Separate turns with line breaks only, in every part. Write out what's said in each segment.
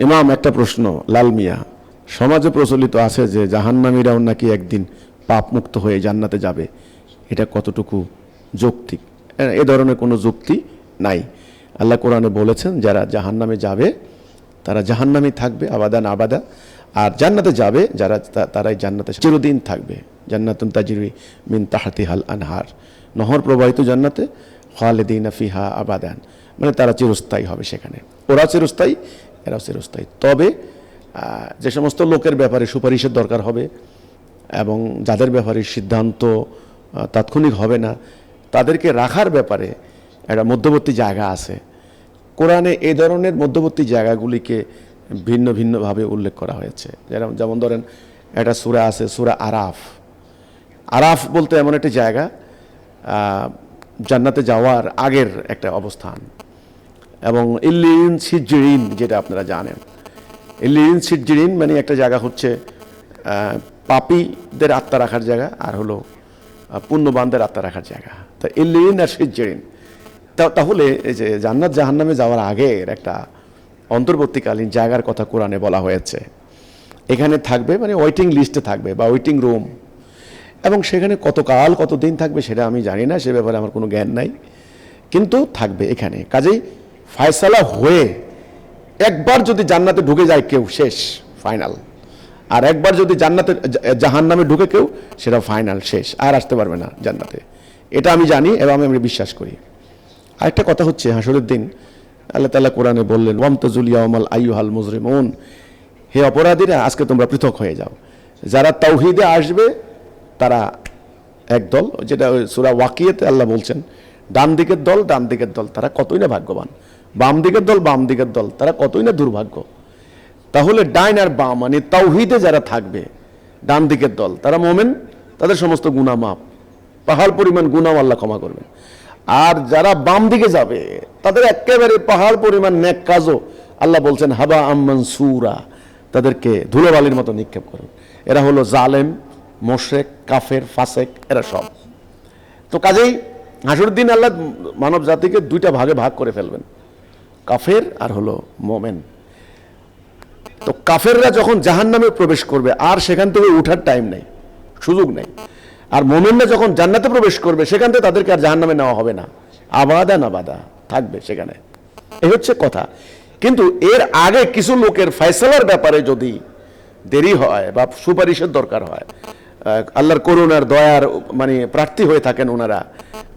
ইমাম, একটা প্রশ্ন, লাল মিয়া, সমাজে প্রচলিত আছে যে জাহান্নামীরাও নাকি একদিন পাপ মুক্ত হয়ে জান্নাতে যাবে। এটা কতটুকু যৌক্তিক? এ- ধরনের কোনো যুক্তি নাই। আল্লাহ কোরআনে বলেছেন, যারা জাহান্নামে যাবে, তারা জাহান্নামে থাকবে, আবাদান আবাদা। আর জান্নাতে যাবে, যারা তারাই জান্নাতে চিরদিন থাকবে। জান্নাতুন তাজিরি মিন তাহাতি হাল আনহার। নহর প্রবাহিত জান্নাতে, খালেদিন ফিহা আবাদান। মানে তারা চিরস্থায়ী হবে সেখানে। ওরা চিরস্থায়ী এরাও চিরস্থায়ী। তবে যে সমস্ত লোকের ব্যাপারে সুপারিশের দরকার হবে এবং যাদের ব্যাপারে সিদ্ধান্ত তাৎক্ষণিক হবে না, তাদেরকে রাখার ব্যাপারে একটা মধ্যবর্তী জায়গা আছে। কোরআনে এই ধরনের মধ্যবর্তী জায়গাগুলিকে ভিন্ন ভিন্নভাবে উল্লেখ করা হয়েছে। যেরকম যেমন ধরেন, একটা সুরা আছে, সুরা আরাফ। আরাফ বলতে এমন একটি জায়গা জান্নাতে যাওয়ার আগের একটা অবস্থান। এবং ইল্লিন সিজিরিন যেটা আপনারা জানেন। ইল্লিন সিজিরিন মানে একটা জায়গা হচ্ছে পাপীদের আত্মা রাখার জায়গা, আর হলো পুণ্যবানদের আত্মা রাখার জায়গা। তা ইল্লিন আর সিজিরিন তাহলে এই যে জান্নাত জাহান্নামে যাওয়ার আগের একটা অন্তর্বর্তীকালীন জায়গার কথা কোরআনে বলা হয়েছে। এখানে থাকবে মানে ওয়েটিং লিস্টে থাকবে, বা ওয়েটিং রুম এবং সেখানে কতকাল, কতদিন থাকবে সেটা আমি জানি না, সে ব্যাপারে আমার কোনো জ্ঞান নাই। কিন্তু থাকবে এখানে। কাজেই ফায়সালা হয়ে একবার যদি জান্নাতে ঢুকে যায় কেউ, শেষ ফাইনাল আর একবার যদি জান্নাতে জাহান নামে ঢুকে কেউ, সেটা ফাইনাল শেষ। আর আসতে পারবে না জান্নাতে। এটা আমি জানি এবং আমি আমি বিশ্বাস করি। আরেকটা কথা হচ্ছে হাসরের দিন আল্লাহ তাআলা কোরআনে বললেন ওয়ামতাজুলিয়া ওমাল আইয়ুহাল মুজরিমুন। হে অপরাধীরা, আজকে তোমরা পৃথক হয়ে যাও। যারা তাওহিদে আসবে, তারা একদল যেটা সূরা ওয়াকিয়াতে আল্লাহ বলছেন, ডান দিকের দল, ডান দিকের দল, তারা কতই না ভাগ্যবান। বাম দিকের দল, বাম দিকের দল, তারা কতই না দুর্ভাগ্য। তাহলে ডাইন আর বাম মানে তাওহিদে যারা থাকবে, ডান দিকের দল, তারা মোমেন? তাদের সমস্ত গুণা মাপ পাহাড় পরিমাণ গুণাও আল্লাহ ক্ষমা করবেন। আর যারা বাম দিকে যাবে, তাদের একেবারে পাহাড় পরিমাণ ন্যাক কাজও আল্লাহ বলছেন, হাবা আম্মান সুরা, তাদেরকে ধুলোবালির মতো নিক্ষেপ করবেন এরা হলো জালেম, মোশেক, কাফের, ফাসেক, এরা সব। তো কাজেই হাসুর আল্লাহ মানব জাতিকে দুইটা ভাগে ভাগ করে ফেলবেন। কাফের আর হলো মোমেন। তো কাফেররা যখন জাহান নামে প্রবেশ করবে, আর সেখান থেকে উঠার টাইম নেই, সুযোগ নেই। আর মোমেনরা যখন জান্নাতে প্রবেশ করবে, সেখান থেকে তাদেরকে আর জাহান নামে নেওয়া হবে না। আবাদা না বাদা, থাকবে সেখানে। এই হচ্ছে কথা। কিন্তু এর আগে কিছু লোকের ফয়সালার ব্যাপারে যদি দেরি হয় বা সুপারিশের দরকার হয় আল্লাহর করুণার দয়ার মানে প্রার্থী হয়ে থাকেন ওনারা।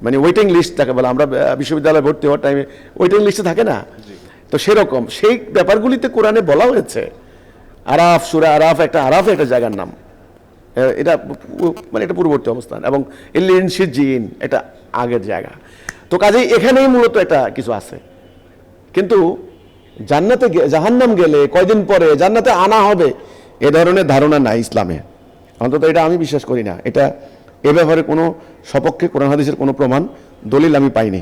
মানে ওয়েটিং লিস্ট থাকে বলে আমরা বিশ্ববিদ্যালয়ে ভর্তি হওয়ার টাইমে ওয়েটিং লিস্টে থাকে না? তো সেরকম সেই ব্যাপারগুলিতে কোরআনে বলা হয়েছে আরাফ সুরা আরাফ একটা আরাফ একটা জায়গার নাম। এটা মানে এটা পূর্ববর্তী অবস্থান এবং ইল্লিন জিন এটা আগের জায়গা। তো কাজেই এখানেই মূলত একটা কিছু আছে। কিন্তু জান্নাতে জাহান্নাম গেলে কয়দিন পরে জান্নাতে আনা হবে এ ধরনের ধারণা নাই ইসলামে। অন্তত এটা আমি বিশ্বাস করি না। এটা এ ব্যাপারে কোনো সপক্ষে কোরআন হাদিসের কোনো প্রমাণ, দলিল আমি পাইনি।